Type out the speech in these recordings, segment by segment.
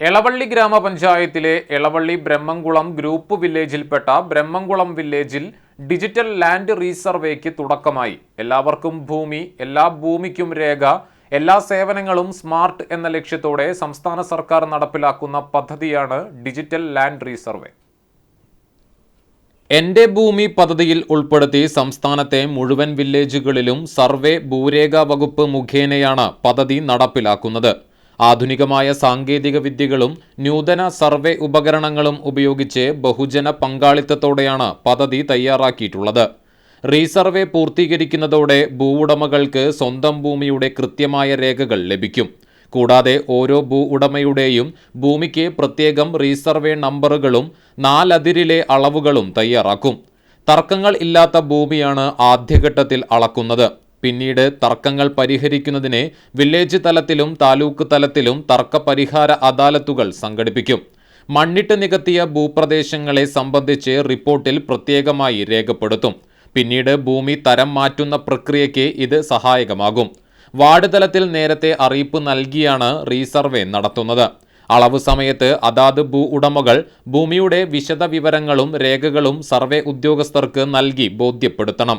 എളവള്ളി ഗ്രാമപഞ്ചായത്തിലെ എളവള്ളി ബ്രഹ്മംകുളം ഗ്രൂപ്പ് വില്ലേജിൽപ്പെട്ട ബ്രഹ്മംകുളം വില്ലേജിൽ digital land റീസർവേക്ക് തുടക്കമായി. എല്ലാവർക്കും ഭൂമി എല്ലാ ഭൂമിക്കും രേഖ എല്ലാ സേവനങ്ങളും സ്മാർട്ട് എന്ന ലക്ഷ്യത്തോടെ സംസ്ഥാന സർക്കാർ നടപ്പിലാക്കുന്ന പദ്ധതിയാണ് ഡിജിറ്റൽ ലാൻഡ് റീസർവേ. എന്റെ ഭൂമി പദ്ധതിയിൽ ഉൾപ്പെടുത്തി സംസ്ഥാനത്തെ മുഴുവൻ വില്ലേജുകളിലും സർവേ ഭൂരേഖ വകുപ്പ് മുഖേനയാണ് പദ്ധതി നടപ്പിലാക്കുന്നത്. ആധുനികമായ സാങ്കേതിക വിദ്യകളും നൂതന സർവേ ഉപകരണങ്ങളും ഉപയോഗിച്ച് ബഹുജന പങ്കാളിത്തത്തോടെയാണ് പദ്ധതി തയ്യാറാക്കിയിട്ടുള്ളത്. റീസർവേ പൂർത്തീകരിക്കുന്നതോടെ ഭൂവുടമകൾക്ക് സ്വന്തം ഭൂമിയുടെ കൃത്യമായ രേഖകൾ ലഭിക്കും. കൂടാതെ ഓരോ ഭൂ ഉടമയുടെയും ഭൂമിക്ക് പ്രത്യേകം റീസർവേ നമ്പറുകളും നാലതിരിലെ അളവുകളും തയ്യാറാക്കും. തർക്കങ്ങൾ ഇല്ലാത്ത ഭൂമിയാണ് ആദ്യഘട്ടത്തിൽ അളക്കുന്നത്. പിന്നീട് തർക്കങ്ങൾ പരിഹരിക്കുന്നതിന് വില്ലേജ് തലത്തിലും താലൂക്ക് തലത്തിലും തർക്ക പരിഹാര അദാലത്തുകൾ സംഘടിപ്പിക്കും. മണ്ണിട്ട് നികത്തിയ ഭൂപ്രദേശങ്ങളെ സംബന്ധിച്ച് റിപ്പോർട്ടിൽ പ്രത്യേകമായി രേഖപ്പെടുത്തും. പിന്നീട് ഭൂമി തരം മാറ്റുന്ന പ്രക്രിയയ്ക്ക് ഇത് സഹായകമാകും. വാർഡ് തലത്തിൽ നേരത്തെ അറിയിപ്പ് നൽകിയാണ് റീസർവേ നടത്തുന്നത്. അളവ് സമയത്ത് അതാത് ഭൂ ഉടമകൾ ഭൂമിയുടെ വിശദ വിവരങ്ങളും രേഖകളും സർവേ ഉദ്യോഗസ്ഥർക്ക് നൽകി ബോധ്യപ്പെടുത്തണം.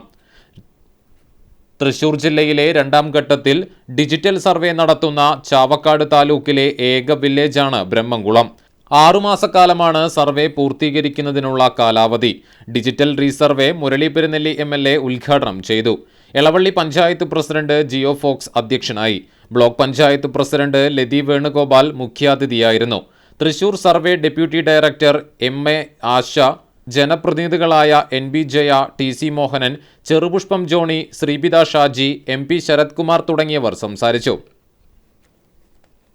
തൃശൂർ ജില്ലയിലെ രണ്ടാം ഘട്ടത്തിൽ ഡിജിറ്റൽ സർവേ നടത്തുന്ന ചാവക്കാട് താലൂക്കിലെ ഏക വില്ലേജാണ് ബ്രഹ്മംകുളം. ആറുമാസക്കാലമാണ് സർവേ പൂർത്തീകരിക്കുന്നതിനുള്ള കാലാവധി. Digital resurvey Murali Perunelli M L A ഉദ്ഘാടനം ചെയ്തു. എളവള്ളി പഞ്ചായത്ത് പ്രസിഡന്റ് ജിയോ ഫോക്സ് അധ്യക്ഷനായി. Block panchayat president Lathi Venugopal മുഖ്യാതിഥിയായിരുന്നു. Thrissur survey deputy director M A Asha ജനപ്രതിനിധികളായ N B Jaya T C Mohanan Cherupushpam Johny Sreepitha Shaji M P Sarathkumar തുടങ്ങിയവർ സംസാരിച്ചു.